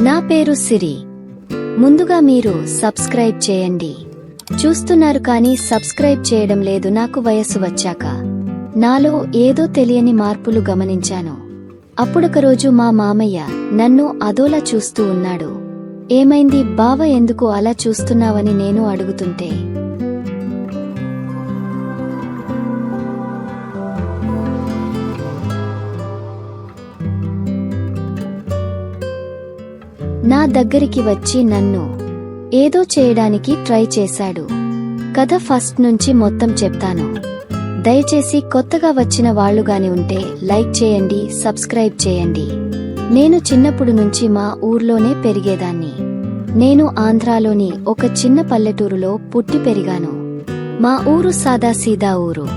నా పేరు సిరి. ముందుగా మీరు సబ్స్క్రైబ్ చేయండి. చూస్తున్నారు కానీ సబ్స్క్రైబ్ చేయడం లేదు నాకు వయస్సు వచ్చాక. నాలో ఏదో తెలియని మార్పులు గమనించాను. అప్పుడొక రోజు మా మామయ్య నన్ను అదోలా చూస్తూ ఉన్నాడు. ఏమైంది? బావ ఎందుకు అలా చూస్తున్నావని నేను అడుగుతుంటే నా దగ్గరికి వచ్చి నన్ను ఏదో చేయడానికి ట్రై చేశాడు. కథ ఫస్ట్ నుంచి మొత్తం చెప్తాను. దయచేసి కొత్తగా వచ్చిన వాళ్ళు గాని ఉంటే లైక్ చేయండి సబ్స్క్రైబ్ చేయండి. నేను చిన్నప్పుడు నుంచి మా ఊర్లోనే పెరిగేదాన్ని. నేను ఆంధ్రాలోని ఒక చిన్న పల్లెటూరులో పుట్టి పెరిగాను. మా ఊరు సాదాసీదా ఊరు.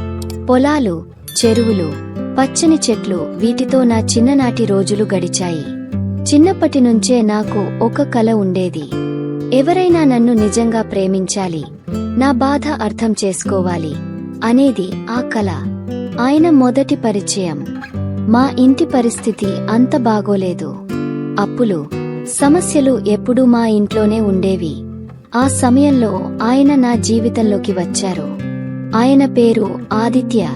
పొలాలు చెరువులు పచ్చని చెట్లు వీటితో నా చిన్ననాటి రోజులు గడిచాయి. చిన్నప్పటి నుంచే నాకు ఒక కల ఉండేది. ఎవరైనా నన్ను నిజంగా ప్రేమించాలి నా బాధ అర్థం చేసుకోవాలి అనేది ఆ కల. ఆయన మొదటి పరిచయం. మా ఇంటి పరిస్థితి అంత బాగోలేదు. అప్పులు సమస్యలు ఎప్పుడూ మా ఇంట్లోనే ఉండేవి. ఆ సమయంలో ఆయన నా జీవితంలోకి వచ్చారు. ఆయన పేరు ఆదిత్య.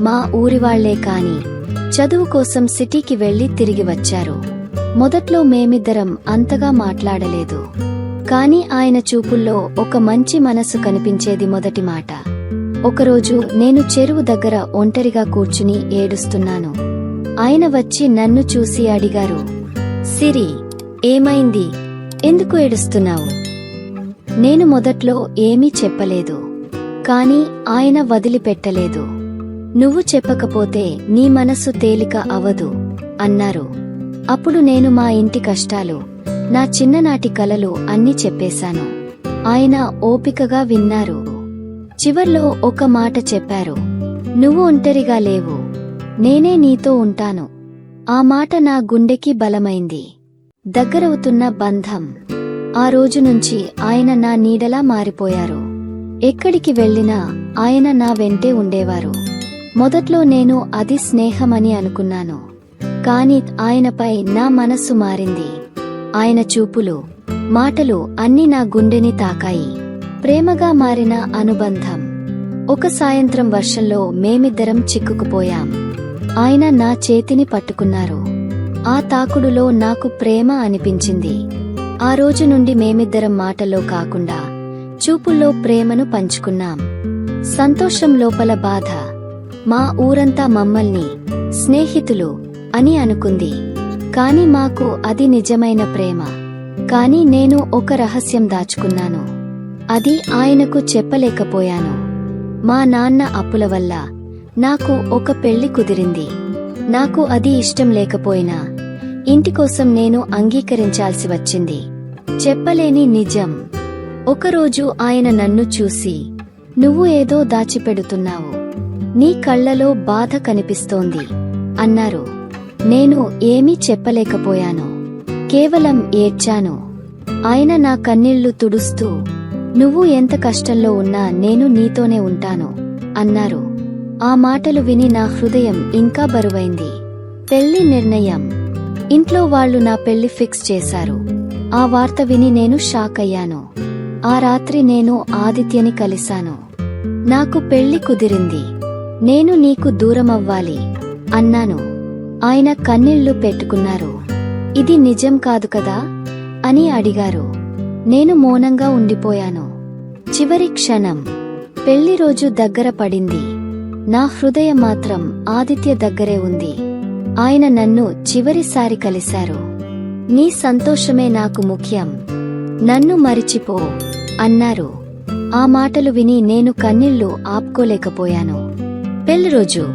మా ఊరివాళ్ళే కాని చదువు కోసం సిటీకి వెళ్ళి తిరిగి వచ్చారు. మొదట్లో మేమిద్దరం అంతగా మాట్లాడలేదు. కాని ఆయన చూపుల్లో ఒక మంచి మనసు కనిపించేది మొదటి మాట. ఒకరోజు నేను చెరువు దగ్గర ఒంటరిగా కూర్చుని ఏడుస్తున్నాను. ఆయన వచ్చి నన్ను చూసి అడిగారు సిరి ఏమైంది? ఎందుకు ఏడుస్తున్నావు? నేను మొదట్లో ఏమీ చెప్పలేదు. కాని ఆయన వదిలిపెట్టలేదు. నువ్వు చెప్పకపోతే నీ మనస్సు తేలిక అవదు అన్నారు. అప్పుడు నేను మా ఇంటి కష్టాలు నా చిన్ననాటి కలలు అన్నీ చెప్పేశాను. ఆయన ఓపికగా విన్నారు. చివర్లో ఒక మాట చెప్పారు. నువ్వు ఒంటరిగా లేవు. నేనే నీతో ఉంటాను. ఆ మాట నా గుండెకి బలమైంది. దగ్గరవుతున్న బంధం. ఆ రోజు నుంచి ఆయన నా నీడలా మారిపోయారు. ఎక్కడికి వెళ్ళినా ఆయన నా వెంటే ఉండేవారు. మొదట్లో నేను అది స్నేహమని అనుకున్నాను. కాని ఆయనపై నా మనస్సు మారింది. ఆయన చూపులు మాటలు అన్నీ నా గుండెని తాకాయి. ప్రేమగా మారిన అనుబంధం. ఒక సాయంత్రం వర్షంలో మేమిద్దరం చిక్కుకుపోయాం. ఆయన నా చేతిని పట్టుకున్నారు. ఆ తాకుడులో నాకు ప్రేమ అనిపించింది. ఆ రోజు నుండి మేమిద్దరం మాటల్లో కాకుండా చూపుల్లో ప్రేమను పంచుకున్నాం. సంతోషం లోపల బాధ. మా ఊరంతా మమ్మల్ని స్నేహితులు అని అనుకుంది. కాని మాకు అది నిజమైన ప్రేమ. కాని నేను ఒక రహస్యం దాచుకున్నాను. అది ఆయనకు చెప్పలేకపోయాను. మా నాన్న అప్పుల వల్ల నాకు ఒక పెళ్ళి కుదిరింది. నాకు అది ఇష్టం లేకపోయినా ఇంటి కోసం నేను అంగీకరించాల్సి వచ్చింది. చెప్పలేని నిజం. ఒకరోజు ఆయన నన్ను చూసి నువ్వు ఏదో దాచిపెడుతున్నావు. నీ కళ్ళలో బాధ కనిపిస్తోంది అన్నారు. నేను ఏమీ చెప్పలేకపోయాను. కేవలం ఏడ్చాను. ఆయన నా కన్నీళ్ళు తుడుస్తూ నువ్వు ఎంత కష్టంలో ఉన్నా నేను నీతోనే ఉంటాను అన్నారు. ఆ మాటలు విని నా హృదయం ఇంకా బరువైంది. పెళ్ళి నిర్ణయం. ఇంట్లో వాళ్ళు నా పెళ్ళి ఫిక్స్ చేశారు. ఆ వార్త విని నేను షాక్ అయ్యాను. ఆ రాత్రి నేను ఆదిత్యని కలిశాను. నాకు పెళ్ళి కుదిరింది. నేను నీకు దూరమవ్వాలి అన్నాను. ఆయన కన్నీళ్ళు పెట్టుకున్నారు. ఇది నిజం కాదు కదా? అని అడిగారు. నేను మౌనంగా ఉండిపోయాను. చివరి క్షణం. పెళ్ళి రోజు దగ్గర పడింది. నా హృదయం మాత్రం ఆదిత్య దగ్గరే ఉంది. ఆయన నన్ను చివరిసారి కలిశారు. నీ సంతోషమే నాకు ముఖ్యం. నన్ను మరిచిపో అన్నారు. ఆ మాటలు విని నేను కన్నీళ్ళు ఆపుకోలేకపోయాను. పెళ్ళి రోజు.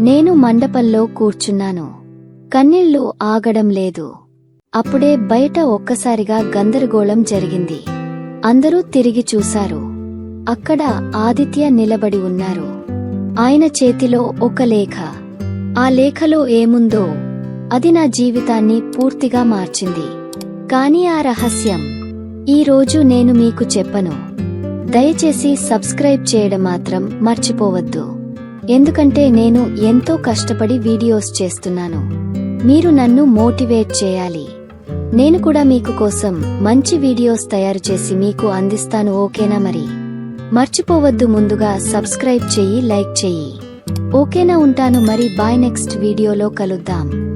నేను మండపంలో కూర్చున్నాను. కన్నీళ్ళు ఆగడం లేదు. అప్పుడే బయట ఒక్కసారిగా గందరగోళం జరిగింది. అందరూ తిరిగి చూశారు. అక్కడ ఆదిత్య నిలబడి ఉన్నారు. ఆయన చేతిలో ఒక లేఖ. ఆ లేఖలో ఏముందో అది నా జీవితాన్ని పూర్తిగా మార్చింది. కాని ఆ రహస్యం. ఈ రోజు నేను మీకు చెప్పను. దయచేసి సబ్స్క్రైబ్ చేయడం మాత్రం మర్చిపోవద్దు. ఎందుకంటే నేను ఎంతో కష్టపడి వీడియోస్ చేస్తున్నాను. మీరు నన్ను మోటివేట్ చేయాలి. నేను కూడా మీకు కోసం మంచి వీడియోస్ తయారు చేసి మీకు అందిస్తాను ఓకేనా మరి? మర్చిపోవద్దు ముందుగా సబ్స్క్రైబ్ చెయ్యి లైక్ చెయ్యి ఓకేనా ఉంటాను మరి బాయ్ నెక్స్ట్ వీడియోలో కలుద్దాం.